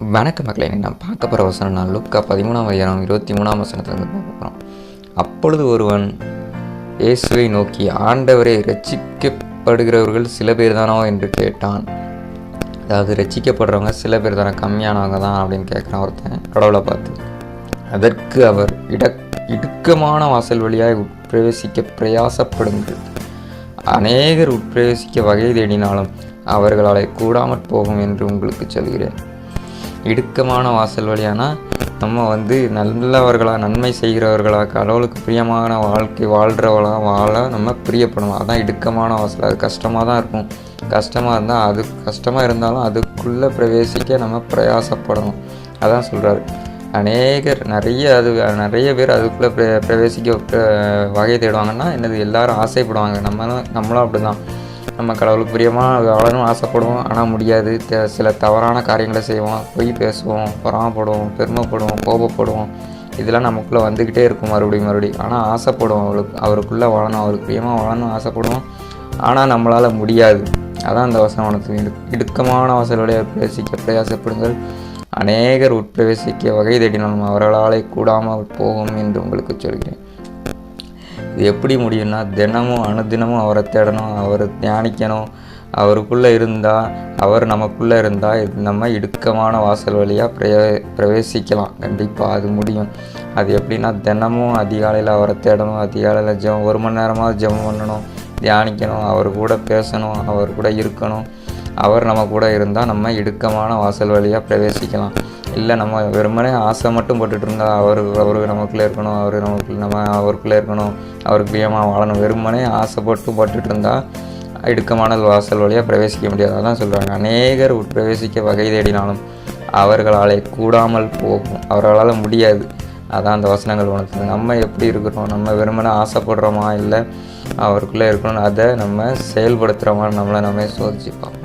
வணக்க மக்களை நான் பார்க்க போகிற வசனம் நான் லுக்கா பதிமூணாம் அதிகாரம் இருபத்தி மூணாம் வசனத்தை வந்து பார்க்க போகிறோம் அப்பொழுது ஒருவன் இயேசுவை நோக்கி ஆண்டவரை ரட்சிக்கப்படுகிறவர்கள் சில பேர் தானோ என்று கேட்டான். அதாவது ரட்சிக்கப்படுறவங்க சில பேர் தானே கம்மியானவங்க தான் அப்படின்னு கேட்குறான் ஒருத்தன் கடவுளை பார்த்து. அதற்கு அவர் இட இடுக்கமான வாசல் வழியாக உட்பிரவேசிக்க பிரயாசப்படுங்கள். அநேகர் உட்பிரவேசிக்க வகை தேடினாலும் அவர்களாலே கூடாமற் போகும் என்று உங்களுக்கு சொல்கிறேன். இடுக்கமான வாசல் வழியானா நம்ம வந்து நல்லவர்களாக நன்மை செய்கிறவர்களா கடவுளுக்கு பிரியமான வாழ்க்கை வாழ்கிறவளாக வாழ நம்ம பிரியப்படணும். அதுதான் இடுக்கமான வாசல். அது கஷ்டமாக தான் இருக்கும். கஷ்டமாக இருந்தால் அது கஷ்டமாக இருந்தாலும் அதுக்குள்ளே பிரவேசிக்க நம்ம பிரயாசப்படணும். அதான் சொல்கிறாரு அநேகர் நிறைய அது நிறைய பேர் அதுக்குள்ளே பிர பிரவேசிக்க வகை தேடுவாங்கன்னா என்னது எல்லாரும் ஆசைப்படுவாங்க. நம்மளும் நம்மளும் அப்படி தான் நம்ம கடவுளுக்கு பிரியமாக வாழணும் ஆசைப்படுவோம். ஆனால் முடியாது. சில தவறான காரியங்களை செய்வோம். பொய் பேசுவோம் பொறாமப்படுவோம் பெருமைப்படுவோம் கோபப்படுவோம். இதெல்லாம் நமக்குள்ளே வந்துக்கிட்டே இருக்கும் மறுபடியும் மறுபடியும். ஆனால் ஆசைப்படுவோம் அவளுக்கு அவருக்குள்ளே வாழணும். அவருக்கு பிரியமாக வாழணும் ஆசைப்படுவோம். ஆனால் நம்மளால் முடியாது. அதான் அந்த வசனத்துக்கு இடு இடுக்கமான வாசலுடைய உட்பிரவேசிக்க பிரயாசப்படுங்கள். அநேகர் உட்பிரவேசிக்க வகை தேடினாலும் அவர்களாலே கூடாமல் போகும் என்று உங்களுக்கு சொல்கிறேன். இது எப்படி முடியும்னா தினமும் அனுதினமும் அவரை தேடணும் அவரை தியானிக்கணும். அவருக்குள்ளே இருந்தால் அவர் நமக்குள்ளே இருந்தால் இது நம்ம இடுக்கமான வாசல் வழியாக பிரய பிரவேசிக்கலாம். கண்டிப்பாக அது முடியும். அது எப்படின்னா தினமும் அதிகாலையில் அவரை தேடணும் அதிகாலையில் ஜெபம் ஒரு மணி நேரமாக ஜெபம் பண்ணணும் தியானிக்கணும் அவர் கூட பேசணும் அவர் கூட இருக்கணும். அவர் நம்ம கூட இருந்தால் நம்ம இடுக்கமான வாசல் வழியாக பிரவேசிக்கலாம். இல்லை நம்ம வெறுமனே ஆசை மட்டும் போட்டுட்டு இருந்தால் அவர் அவர் நமக்குள்ளே இருக்கணும் அவர் நமக்கு நம்ம அவருக்குள்ளே இருக்கணும் அவருக்கு பிரியமாக வாழணும். வெறுமனே ஆசைப்பட்டு போட்டுட்டு இருந்தால் இடுக்கமான வாசல் வழியாக பிரவேசிக்க முடியாது. அதான் சொல்கிறாங்க அநேகர் உட்பிரவேசிக்க வகை தேடினாலும் அவர்களாலே கூடாமல் போகும். அவர்களால் முடியாது. அதான் அந்த வசனங்கள் உணர்த்துது. நம்ம எப்படி இருக்கிறோம்? நம்ம வெறுமனே ஆசைப்படுறோமா? இல்லை அவருக்குள்ளே இருக்கணும் அதை நம்ம செயல்படுத்துகிறோமா நம்மளை நம்ம சோதிச்சுப்போம்.